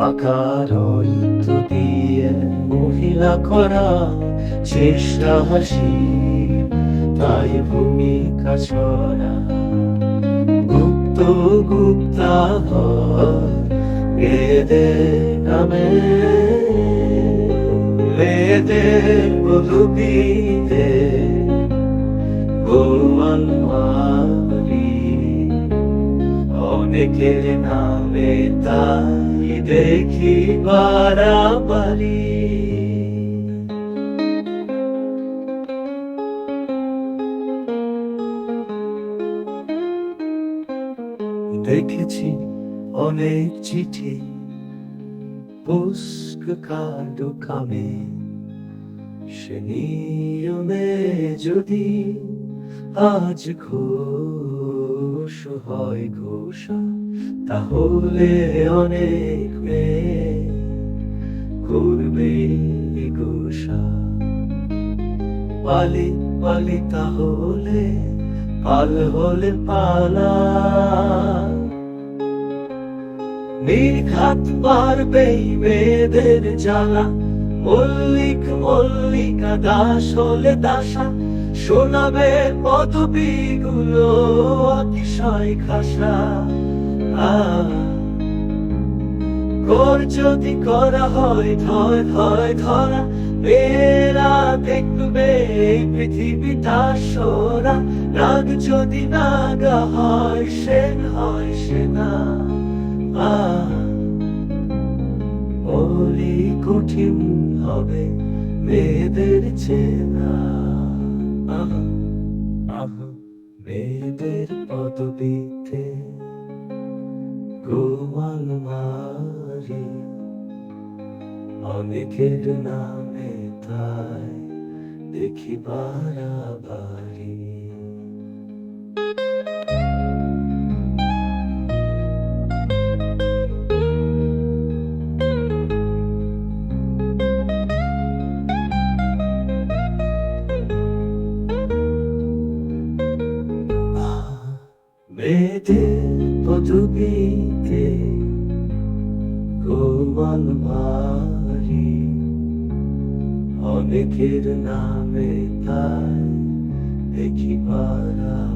আকার অন্ত দিয়ে মহিলা করা চেষ্টা হাসি, তাই ভূমিকা ছড়া। গুপ্ত গুপ্তা বেদে নামে। বেদে বধুবিদে গোয়াল মারি অনেকের নামে তাই দেখি বাড়াবাড়ি দেখেছি অনেক চিঠি পুস্ক কাণ্ড কামে সে নিয়মে যদি আজ ঘোষ হয় ঘোষা, তাহলে অনেক মেয়ে করবে গোসা। পালি পালি তাহলে পাল হলে পালা। নির্ঘাত পারবে মেয়েদের জ্বালা। মল্লিক, মল্লিকা, দাস হলে দাসা। শোনাবে পদবী গুলো অতিশয় খাসা। কর যদি করা হয় ধয় ধয় ধরা মেয়েরা দেখবে এই পৃথিবীটা সোরা রাগ যদি নাগা হয়, সেন হয় সেনা। বলি কঠিন হবে মেয়েদের চেনা। মেয়েদের পদবিতে গোমাল মারি অনেকের নামে তাই দেখি বাড়াবাড়ি বেতে পদুবিতে কোমল ভারি। অনেকের নামে তাই দেখি পারা